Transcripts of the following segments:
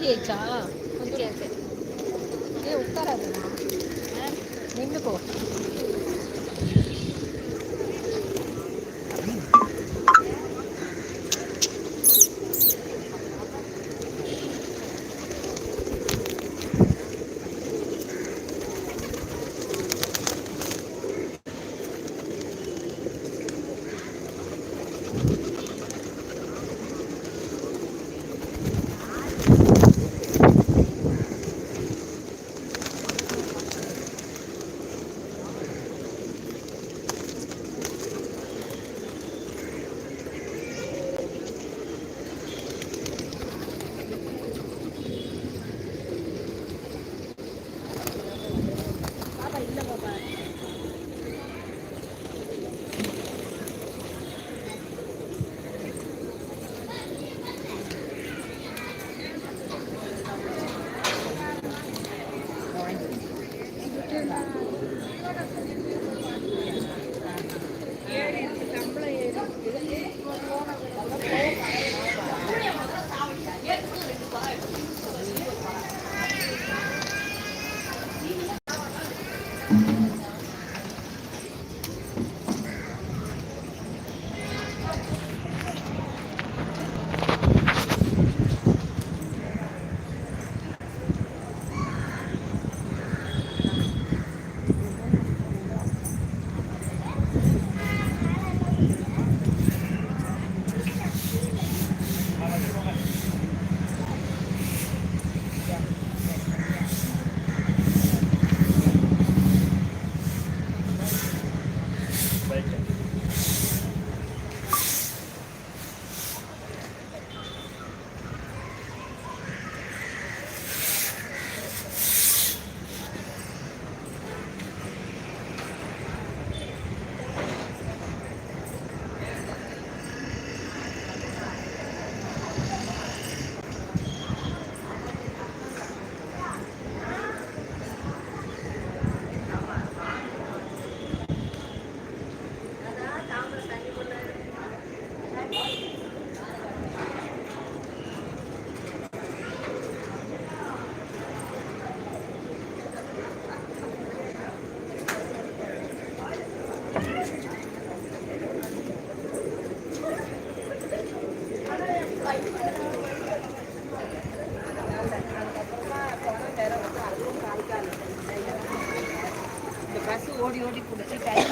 காலி ஆயிடுச்சா ஊற்றியாச்சு ஏ உட்காராதுமா நின்று போ பஸ் ஓடி ஓடி பிடிச்சி டைம்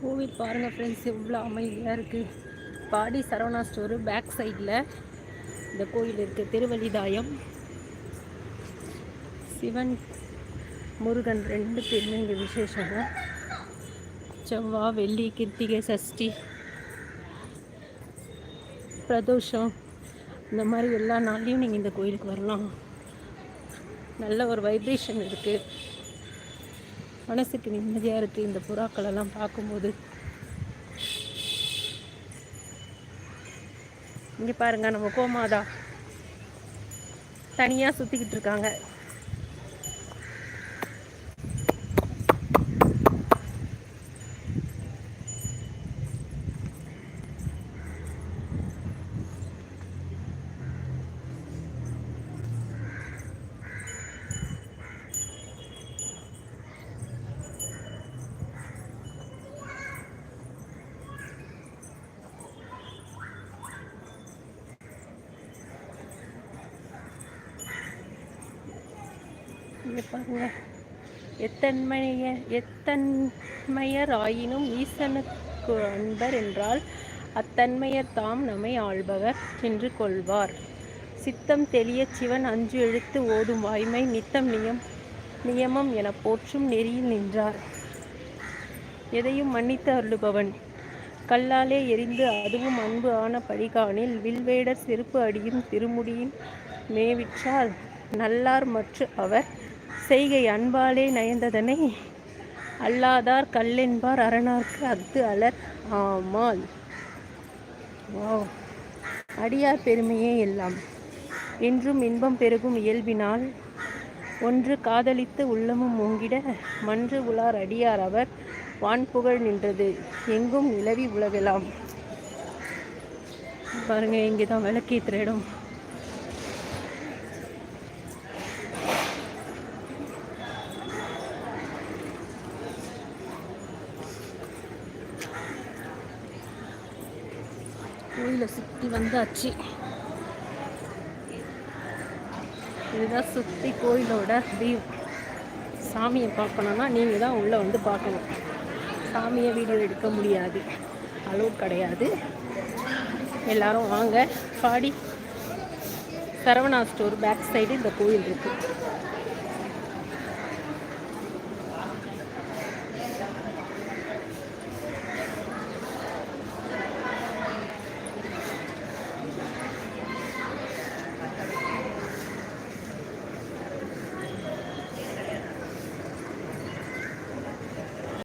கோவில் பாருங்கள் ஃப்ரெண்ட்ஸ் எவ்வளோ அமைதியாக இருக்குது பாடி சரவணா ஸ்டோரு பேக் சைடில் இந்த கோயில் இருக்குது திருவள்ளிதாயம். சிவன் முருகன் ரெண்டு பேருமே இங்கே விசேஷங்க. செவ்வாய் வெள்ளி கிருத்திகை சஷ்டி பிரதோஷம் இந்த மாதிரி எல்லா நாள்லேயும் நீங்கள் இந்த கோயிலுக்கு வரலாம். நல்ல ஒரு வைப்ரேஷன் இருக்குது மனசுக்கு நிம்மதியாக இருக்குது இந்த புறாக்களெல்லாம் பார்க்கும்போது. இங்கே பாருங்கள் நம்ம கோமாதா தனியாக சுற்றிக்கிட்டு இருக்காங்க. பாருங்க. எத்தன்மைய எத்தன்மையர் ஆயினும் ஈசனுக்கு அன்பர் என்றால் அத்தன்மையர் தாம் நம்மை ஆள்பவர் என்று கொள்வார். சித்தம் தெளிய சிவன் அஞ்சு எழுத்து ஓதும் வாய்மை நித்தம் நியம் நியமம் என போற்றும் நெறியில் நின்றார். எதையும் மன்னித்து அருளுபவன். கல்லாலே எரிந்து அதுவும் அன்பு ஆன படிகானில் வில்வேடர் செருப்பு அடியும் திருமுடியும் மேவிற்றால் நல்லார் மற்ற அவர் செய்கை அன்பாலே நயந்ததனை அல்லாதார் கல்லென்பார் அரணார்க்கு அஃது அலர். ஆமால் வாவ். அடியார் பெருமையே எல்லாம். என்றும் இன்பம் பெருகும் இயல்பினால் ஒன்று காதலித்து உள்ளமும் ஓங்கிட மன்று உலார் அடியார் அவர். வான்புகழ் நின்றது. எங்கும் நிலவி உலகலாம். பாருங்க இங்கே தான் விளக்கேற்றுற இடம். கோயிலை சுற்றி வந்தாச்சு. இதுதான் சுற்றி கோயிலோட வியூ சாமியை பார்க்கணுன்னா நீங்கள் தான் உள்ளே வந்து பார்க்கணும். சாமியை வீடியோ எடுக்க முடியாது. அலோட் கிடையாது. எல்லாரும் வாங்க. Padi Saravana store back side இந்த கோயில் இருக்குது